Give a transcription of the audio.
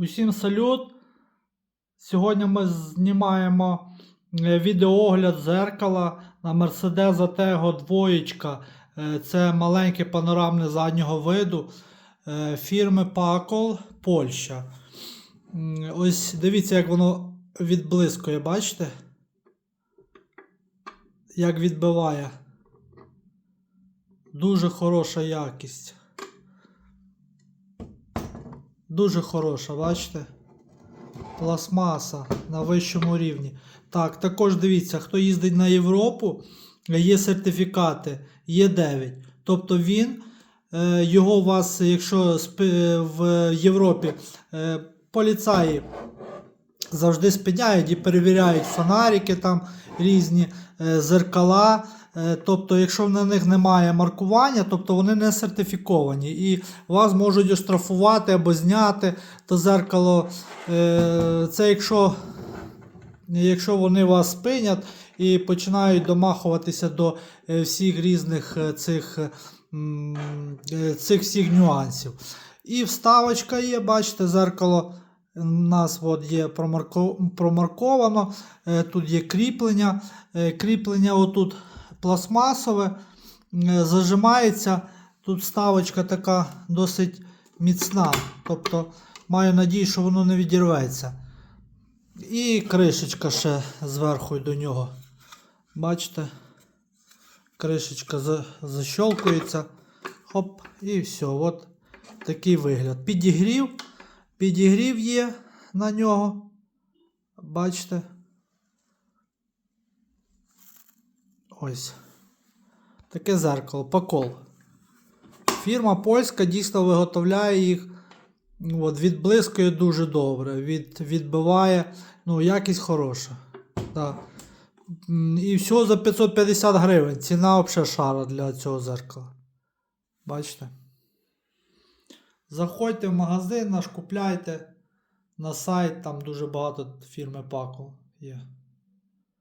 Усім салют. Сьогодні ми знімаємо е, відеоогляд зеркала на Mercedes Atego 2. Е, Це маленьке панорамне заднього виду е, фірми Pacol Польща. Ось дивіться, як воно відблискує, бачите? Як відбиває. Дуже хороша якість. Дуже хороша, бачите? Пластмаса на вищому рівні. Так, також дивіться, хто їздить на Європу, є сертифікати Є9. Тобто він, е, його у вас, якщо в Європі е, поліцаї завжди спиняють і перевіряють фонарики там різні, е, зеркала. Е, Тобто, якщо на них немає маркування, тобто вони не сертифіковані. І вас можуть оштрафувати або зняти то зеркало. Е, Це якщо, якщо вони вас спинять і починають домахуватися до е, всіх різних цих, цих всіх нюансів. І вставочка є, бачите, зеркало у нас от є промарковано. Тут є кріплення. Кріплення отут пластмасове, е, зажимається. Тут вставочка така досить міцна. Тобто маю надію, що воно не відірветься. І кришечка ще зверху до нього. Бачите? Кришечка за-. Хоп, і все. От такий вигляд. Підігрів. Підігрів є на нього. Бачите? Ось. Таке зеркало, Пакол. Фірма польська дійсно виготовляє їх. От, відблискує дуже добре. Від, відбиває. Ну, якість хороша. Да. І всього за 550 гривень. Ціна взагалі шара для цього зеркала. Бачите? Заходьте в магазин, наш купляйте на сайт, там дуже багато фірми Пако є.